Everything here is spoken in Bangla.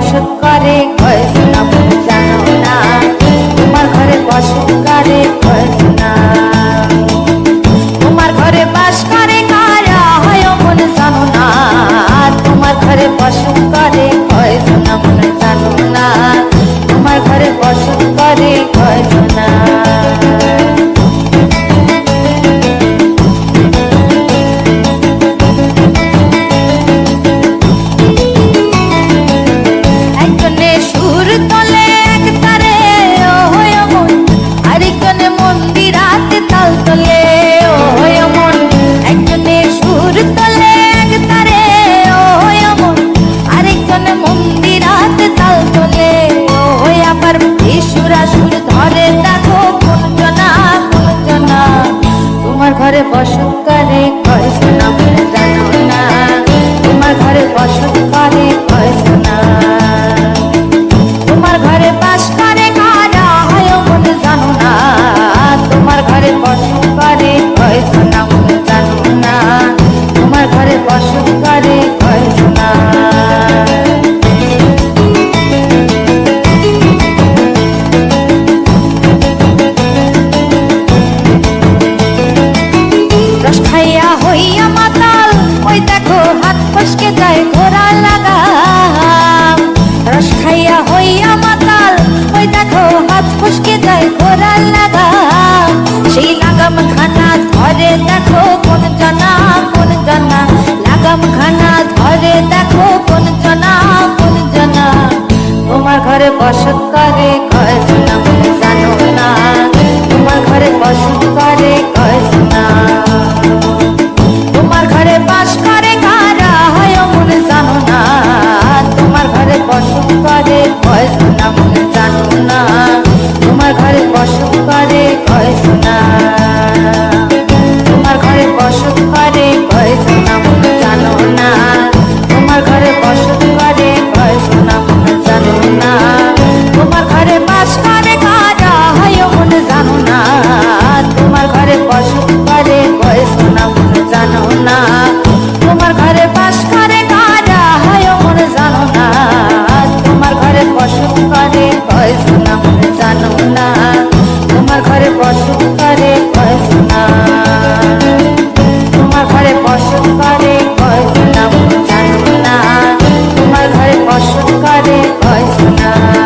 বসত করে, কয় শোনা জানো না। তোমার ঘরে বসত করে, কয় শোনা তোমার ঘরে বাস করে, কারা হয় মনে জানো না। তোমার ঘরে বসত করে, কয় শোনা মনে না। তোমার ঘরে বসত করে বসত করে কয় যায় ঘোরা রস খাইয়া হইয়া মাতাল, ওই দেখো হাত ফসকে যায় ঘোরা সেই লাগাম খানা ধরে দেখো কোন জানা কোন জানা। লাগাম খানা ধরে দেখো কোন জানা কোন জানা। তোমার ঘরে বসত করে কয় জানো না। তোমার ঘরে বসত করে কয় সোনা মনে জানো না। তোমার ঘরে বসত কয় love.